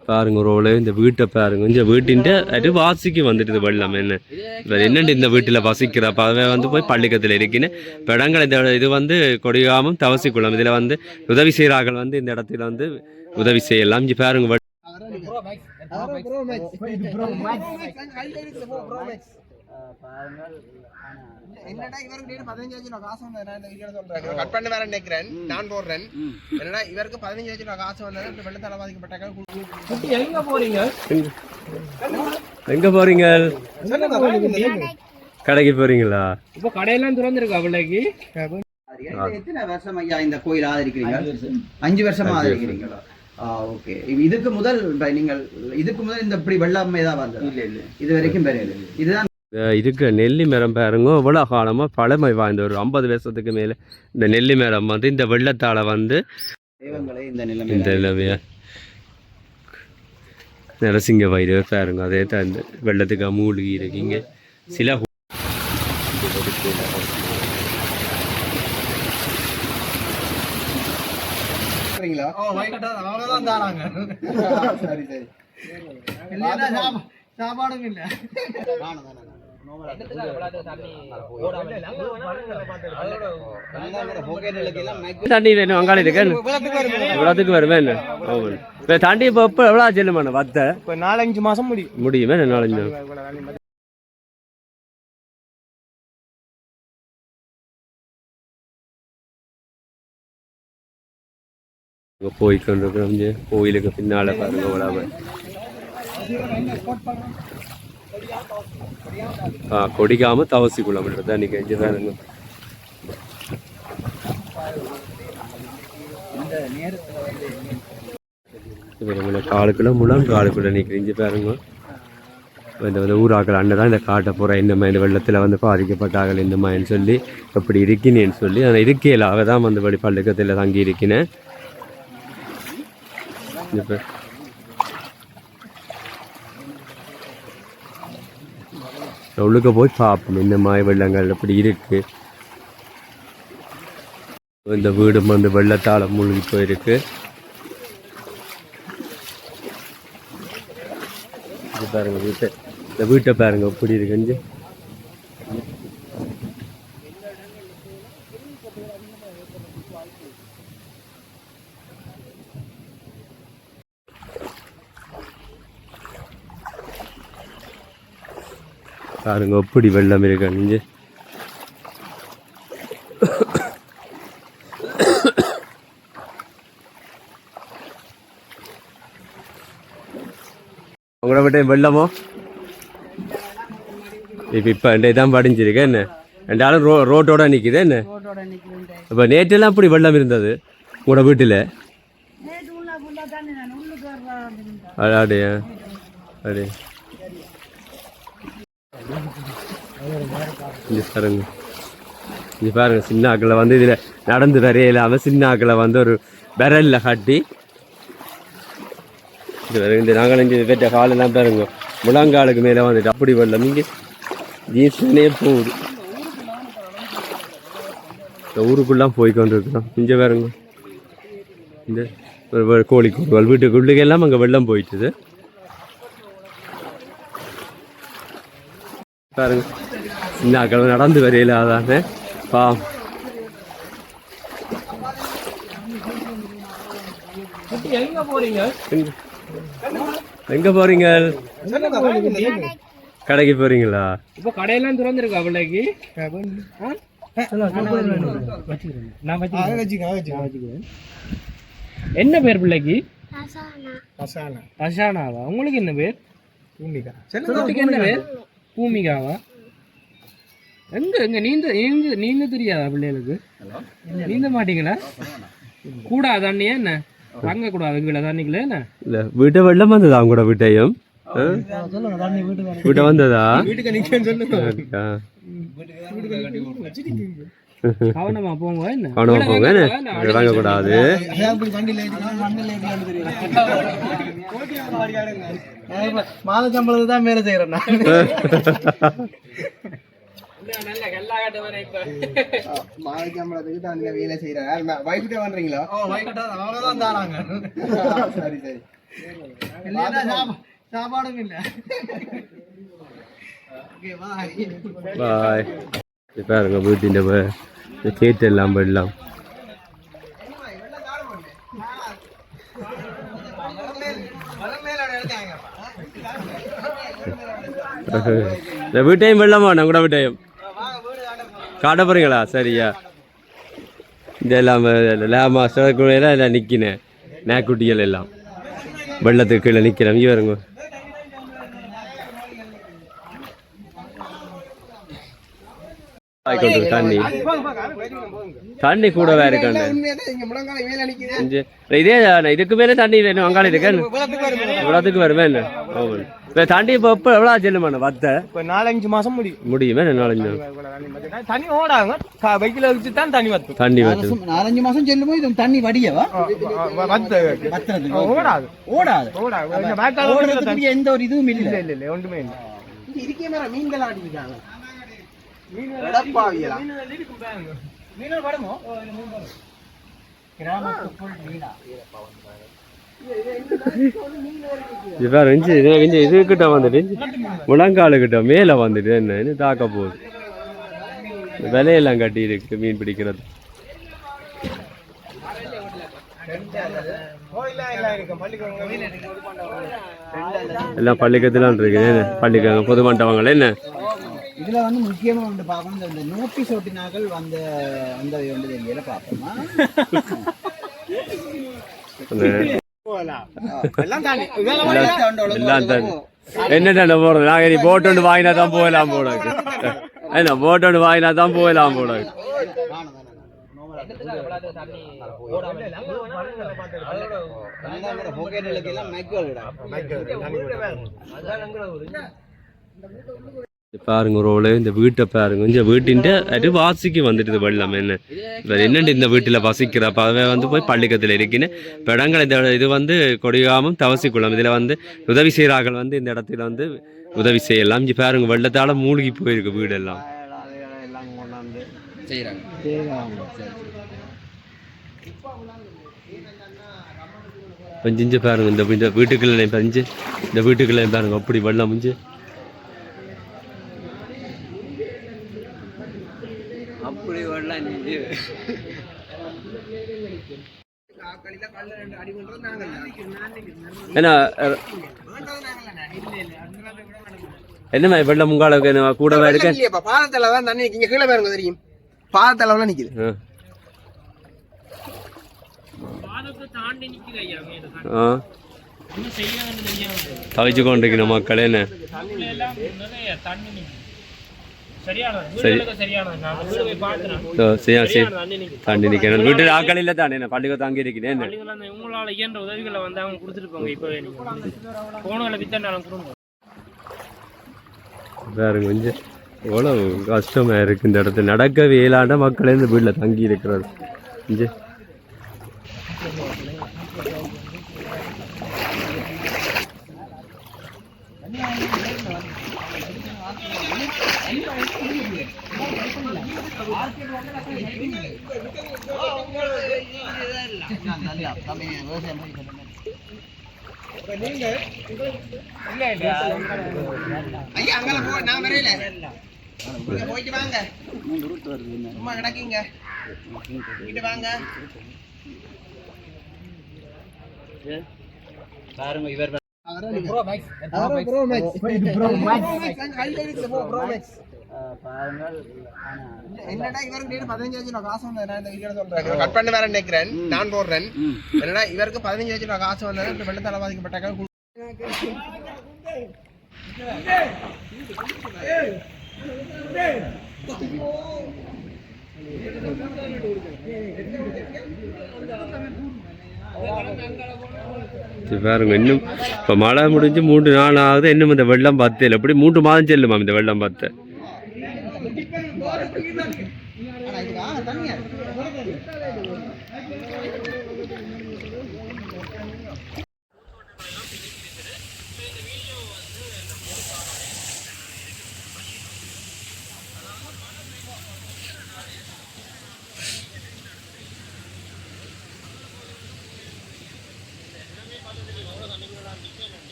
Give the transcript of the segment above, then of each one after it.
பாருங்க ரோல இந்த வீட்டை பாருங்க இந்த வீட்டின்ட்டு அது வாசிக்கு வந்துட்டு வெள்ளம் என்ன இவர் என்னண்டு இந்த வீட்டில் வசிக்கிறப்ப பறவை வந்து போய் பள்ளிக்கத்தில் இருக்கின்னு இப்போ இடங்கள் இந்த இது வந்து கொடிகாமம் தவசிக்குளம் இதில் வந்து உதவி செய்கிறார்கள் வந்து இந்த இடத்துல வந்து உதவி செய்யலாம் இங்கே பாருங்க என்னடா இவருக்கு பதினஞ்சு காசு வந்தேன். நான் இந்த வீடியோ சொல்றேன். கட் பண்ண வேற நினைக்கிறேன். நான் போடுறேன். என்னடா இவருக்கு பதினஞ்சு வச்சு நான் காசு வந்தேன். இப்ப வெள்ளத்தால பாதிக்கப்பட்டாங்க எங்க போறீங்க? எங்க போறீங்க? கடைக்கு. போறீங்களா? இப்ப கடையெல்லாம் திறந்திருக்கு அவளைக்கு எத்தனை வருஷம் ஐயா இந்த கோயில் ஆதரிக்கிறீங்க? அஞ்சு வருஷமா. ஆதரிக்கிறீங்களா? ஓகே. இதுக்கு முதல் நீங்கள் இதுக்கு முதல் இந்த இப்படி வெள்ளாமை தான் வந்தது? இல்ல இல்ல. இது வரைக்கும் பெரிய இதுதான் இருக்கிற நெல்லி மரம் பாருங்க. இவ்வளோ காலமாக பழமை வாய்ந்த ஒரு ஐம்பது வருஷத்துக்கு மேலே இந்த நெல்லி மரம் வந்து இந்த வெள்ளத்தால் வந்து தெய்வங்களே இந்த இந்த நிலைமை நிலைமைய நரசிங்க வயிறு பாருங்க. அதே தான் இந்த வெள்ளத்துக்கு மூழ்கி இருக்கீங்க. சில சாப்பாடும் இல்ல தண்ணி வேணும் அங்காளி இருக்கு. இவ்வளோத்துக்கு வருவேன் என்ன? இப்போ தண்ணி இப்போ இப்போ எவ்வளோ செல்லுமான வத்த? இப்ப நாலஞ்சு மாசம் முடியும் முடியுமே நாலஞ்சு இங்க போய் கொண்டிருக்கிறோம் இங்க கோயிலுக்கு பின்னால பாருங்க விடாம ஆ கொடிக்காம தவசி குளம்ன்றது அன்னைக்கு அஞ்சு பாருங்க இவங்க காலுக்குள்ளே முழாம் காலுக்குள்ளே நிற்கிறீங்க பாருங்க. இந்த வந்து ஊராக்கள் அண்ணன் தான் இந்த காட்டை போகிற இந்த மாதிரி இந்த வெள்ளத்தில் வந்து பாதிக்கப்பட்டார்கள் இந்த மாதிரின்னு சொல்லி அப்படி இருக்கினேன்னு சொல்லி ஆனால் இருக்கையிலாக தான் வந்து வழி பள்ளிக்கத்தில் தங்கி இருக்கினேன். இப்போ உள்ளுக்க போய் பார்ப்போம். இந்த மாதிரி வெள்ளங்கள் எப்படி இருக்கு. இந்த வீடும் வந்து வெள்ளத்தால் மூழ்கி போயிருக்கு. பாருங்கள் பாருங்க வீட்டை. இந்த வீட்டை பாருங்க எப்படி இருக்குன்னு பாருங்க எப்படி வெள்ளம் இருக்குன்னு உங்களோட விட்ட வெள்ளமோ? இப்போ இப்போ இதான் படிஞ்சிருக்கு என்ன? ரெண்டாலும் ரோ ரோட்டோட நிற்குது என்ன? இப்போ நேற்றெல்லாம் அப்படி வெள்ளம் இருந்தது உங்களோட வீட்டில்? அப்படியா? அப்படியே? இங்கே பாருங்க. இங்கே பாருங்க சின்ன ஆக்களை வந்து இதில் நடந்து வரைய இல்லாமல் சின்ன ஆக்களை வந்து ஒரு விரலில் கட்டி. இது வரை இந்த நாங்கள் இங்கே பெற்ற காலெல்லாம் பாருங்க. முழங்காலுக்கு மேலே வந்துட்டு அப்படி வெள்ளம். இங்கே ஜீன்ஸ்லனே போகுது. இந்த ஊருக்குள்ளாம் போய் கொண்டு இங்கே பாருங்க. இந்த ஒரு ஒரு கோழிக்கூடுவாள் எல்லாம் அங்கே வெள்ளம் போயிட்டுது. பாருங்க. ஆக்கள் நடந்து வரையில அதானே? பாவம். எங்க போறீங்க? எங்க- போறீங்க கடைக்கு போறீங்களா? இப்ப கடையெல்லாம் திறந்திருக்கு அவளைக்கு. என்ன பேர் பிள்ளைக்கு? உங்களுக்கு என்ன பேர்? என்ன பேர்? பூமிகாவா? எங்க எங்க நீந்த நீந்த நீந்த தெரியாதா பிள்ளைகளுக்கு? நீந்த மாட்டீங்களா? கூடாது தண்ணியா என்ன? தங்க கூடாது கீழே தண்ணிக்குள்ள என்ன? இல்ல வீட்டை வெள்ளம் வந்ததா உங்களோட வீட்டையும்? வீட்டை வந்ததா. கவனமா போங்க என்ன? கவனமா போங்க என்ன? கூடாது, தெரியல. மாத சம்பளத்தை தான் மேல செய்யறேன் நான். இப்ப. மாத சம்பளத்துக்கு தான் வேலை செய்யறேன் வைஃப்டே பண்றீங்களா ஓ வைஃப்டே அவ்வளவுதான் தாராங்க சரி சரி. சாப்பாடும் இல்ல. பாய் பாருங்க வீட்டிൻ്റെ கேட்டெல்லாம் வெள்ளம் இந்த வீட்டையும் வெள்ளமா நம்ம கூட வீட்டையும் காட்ட போறீங்களா சரியா இதெல்லாம் லேமா சிறக்குழையில எல்லாம் நிற்கினேன் நேக்குட்டிகள் எல்லாம் வெள்ளத்துக்கு கீழே நிற்கிறேன் இங்கே வருங்க தண்ணி தண்ணி கூடவே இருக்காண்டு இதே இதுக்கு மேலே தண்ணி வேணும் அங்காளி இருக்கேன் இவ்வளோத்துக்கு வருமே என்ன இப்போ தண்ணி இப்போ இப்போ எவ்வளோ செல்லுமாண்ணா வத்த? இப்ப நாலஞ்சு மாசம் முடியும்? முடியுமே நாலஞ்சு தண்ணி ஓடாங்க பைக்கில் வச்சு தான் தண்ணி வத்து தண்ணி வருது நாலஞ்சு மாசம் செல்லுமோ இது தண்ணி வடியவா? வத்து பத்துறது ஓடாது. ஓடாது. ஓடாது. இந்த பேக்கால ஓடுறது ஓடுறதுக்கு எந்த ஒரு இதுவும் இல்ல இல்ல. இல்ல ஒன்றுமே இல்ல. இருக்கே மேல மீன்கள் ஆடிருக்காங்க. எடப்பாவியலா மீனல் படமோ? இப்போ இருந்துச்சு இது கொஞ்சம் இது கிட்ட வந்துட்டு முழங்காலு கிட்ட மேலே வந்துட்டு என்ன இன்னும் தாக்க போகுது? விலையெல்லாம் கட்டி இருக்கு மீன் பிடிக்கிறது. எல்லாம் பள்ளிக்கத்துலாம் இருக்கு பள்ளிக்காங்க பொது மண்டபங்கள் என்ன? இதுல வந்து முக்கியமா வந்து பார்க்கணும் இந்த- நோட்டீஸ் ஒட்டினாக்கள் வந்த அந்த வந்து எங்கேயில பார்ப்போமா? எல்லாம் தாண்டி என்னடா போறது நாங்க நீ போட் ஒன்று வாங்கினா தான் போகலாம் போல. என்ன போட் ஒன்று வாங்கினா தான் போகலாம் போல. பாருங்க ஒரு இந்த வீட்டை பாருங்க. இந்த வீட்டின்ட்டு அது வாசிக்கு வந்துட்டு வெள்ளம் என்ன? இவர் என்னண்டு இந்த வீட்டில் வசிக்கிற அதுவே வந்து போய் பள்ளிக்கத்தில் இருக்கின்னு இப்போ இடங்கள் இந்த இது வந்து கொடிகாமம் தவசிக்குளம். இதில் வந்து உதவி செய்கிறார்கள் வந்து இந்த இடத்துல வந்து உதவி செய்யலாம். இங்கே பாருங்க வெள்ளத்தால் மூழ்கி போயிருக்கு வீடெல்லாம். பஞ்சிஞ்சு பாருங்க இந்த வீட்டுக்குள்ளே வீட்டுக்குள்ள பஞ்சு இந்த வீட்டுக்குள்ளே பாருங்க அப்படி வெள்ளம் முடிஞ்சு ஏன்னா என்னம்மா வெள்ளம் உங்காளுக்கு என்ன கூடவே இருக்க? இல்லையப்பா பாதத்துல தான் தண்ணி நிக்கு. இங்க கீழே பாருங்க தெரியும். பாதத்தளவுல நிக்குது. ஆ. தவிச்சு கொண்டிருக்கிற மக்கள் என்ன? சரி. தண்ணி நிற்கிறேன் வீட்டில் ஆக்கள் இல்லை தானே என்ன? பள்ளிக்கு தங்கி இருக்கிறேன் உங்களால இயன்ற உதவிகளை வந்து அவங்க கொடுங்க. பாருங்க கொஞ்சம் எவ்வளோ கஷ்டமா இருக்கு இந்த இடத்துல. நடக்கவே இயலாண்ட மக்களே இந்த வீட்டில் தங்கி இருக்கிறது இங்கே. ஐயா அங்கல போ நான் வரையில போயிட்டு வாங்க சும்மா கிடக்குங்க இங்கிட்டு வாங்க பாருங்க இவர் ப்ரோ மேக்ஸ் ப்ரோ மேக்ஸ் கையில இருக்குது போ ப்ரோ மேக்ஸ் என்னடா இவருக்கு டேட் பதினஞ்சு நான் காசு வந்தேன் நான் இந்த வீடியோ சொல்றேன் கட் பண்ணி வேற நினைக்கிறேன் நான் போடுறேன் என்னடா இவருக்கு பதினஞ்சு வச்சு நான் காசு வந்தேன் இப்ப வெள்ளத்தால பாதிக்கப்பட்டாங்க சரி பாருங்க இன்னும் இப்போ மழை முடிஞ்சு மூன்று நாள் ஆகுது இன்னும் இந்த வெள்ளம் பத்தையில் எப்படி மூன்று மாதம் செல்லுமா இந்த வெள்ளம் பத்தை ಸಂಗೀತ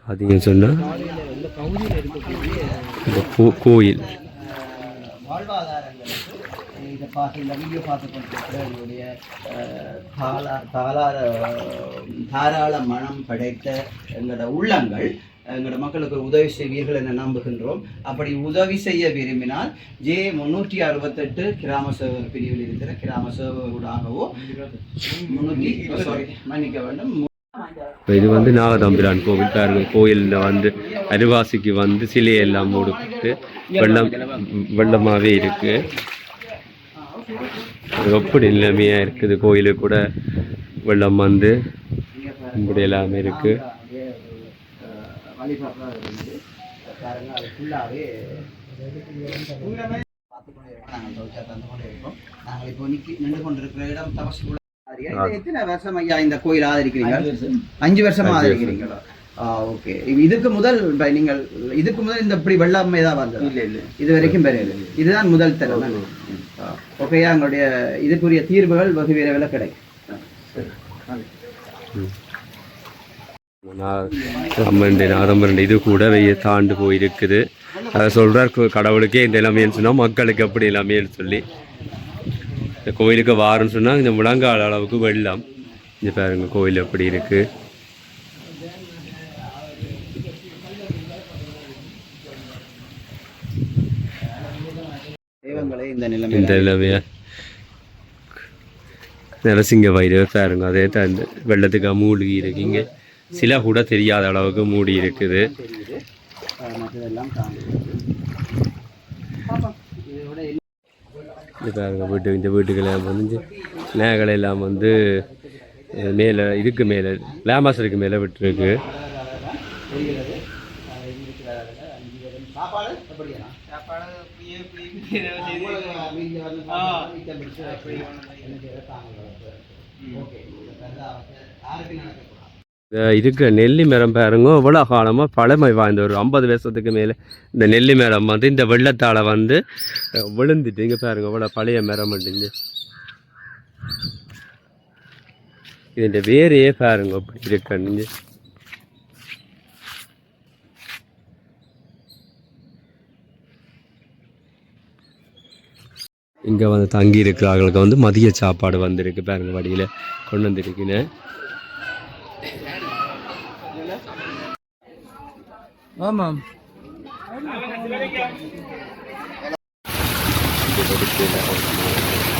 பார்த்தீங்கன்னு சொன்னால் இந்த கோயில் இதை பார்த்து இந்த வீடியோ பார்த்து கொண்டிருக்கிற எங்களுடைய அஹ், தாளா தாளார தாராள மனம் படைத்த எங்களோட உள்ளங்கள் எங்களோட மக்களுக்கு உதவி செய்வீர்கள் என நம்புகின்றோம் அப்படி உதவி செய்ய விரும்பினால் ஜே முன்னூற்றி அறுபத்தெட்டு கிராம சேவகர் பிரிவில் இருக்கிற கிராம சேவகர்களாகவோ முன்னூற்றி மன்னிக்க வேண்டும் இப்போ இது வந்து நாகதம்பிரான் கோவில் பாருங்கள் கோயிலில் வந்து அருவாசிக்கு வந்து சிலையெல்லாம் மூடப்பட்டு வெள்ளம் வெள்ளமாகவே இருக்குது எப்படி நிலைமையாக இருக்குது. கோயில் கூட வெள்ளம் வந்து இப்படி எல்லாமே இருக்குது நாங்கள் இப்போ நிக்கி நின்று கொண்டிருக்கிற இடம் தமசுக்குள்ள எத்தனை வருஷம் ஐயா இந்த கோயில் ஆதரிக்கிறீங்க? அஞ்சு வருஷமா. ஆதரிக்கிறீங்களா ஓகே. இதுக்கு முதல் நீங்கள் இதுக்கு முதல் இந்த இப்படி வெள்ளாமை தான் வந்தது? இல்ல இல்ல. இது வரைக்கும் பெரியது. இதுதான் முதல் தடவை ஓகேயா எங்களுடைய இதுக்குரிய தீர்வுகள் வெகு விரைவில் கிடைக்கும். அம்மன் நாதம்பரன் இது கூட தாண்டு போயிருக்குது. அதை சொல்கிறார் கடவுளுக்கே இந்த எல்லாமேன்னு சொன்னால் மக்களுக்கு அப்படி எல்லாமேன்னு சொல்லி. இந்த கோயிலுக்கு வாரம்னு சொன்னால் இந்த முழங்கால அளவுக்கு வெள்ளம். இந்த பாருங்க கோயில் எப்படி இருக்கு. தெய்வங்களே இந்த இந்த நிலைமை எல்லாமே நரசிங்க வைரவர் பாருங்க அதே தான் வெள்ளத்துக்கு மூழ்கி இருக்கீங்க சில கூட தெரியாத அளவுக்கு மூடி இருக்குது. மற்றதெல்லாம் இது பாருங்க வீட்டு இந்த வீட்டுக்கெல்லாம் வந்து நேகளை எல்லாம் வந்து மேலே இதுக்கு மேலே லேமாசருக்கு மேலே விட்டுருக்கு. சாப்பாடு இருக்கிற நெல்லி மரம் பாருங்க. இவ்வளோ காலமாக பழமை வாய்ந்த ஒரு ஐம்பது வருஷத்துக்கு மேலே இந்த நெல்லி மரம் வந்து இந்த வெள்ளத்தால் வந்து விழுந்துட்டு இங்கே பாருங்க இவ்வளோ பழைய மரம் இங்கே. இதுன்ற வேறையே பாருங்க அப்படி இருக்கணுங்க இங்கே. வந்து தங்கி இருக்கிறவர்களுக்கு வந்து மதிய சாப்பாடு வந்திருக்கு பாருங்க வழியில் கொண்டு வந்துருக்குன்னு ஆமாம் இந்த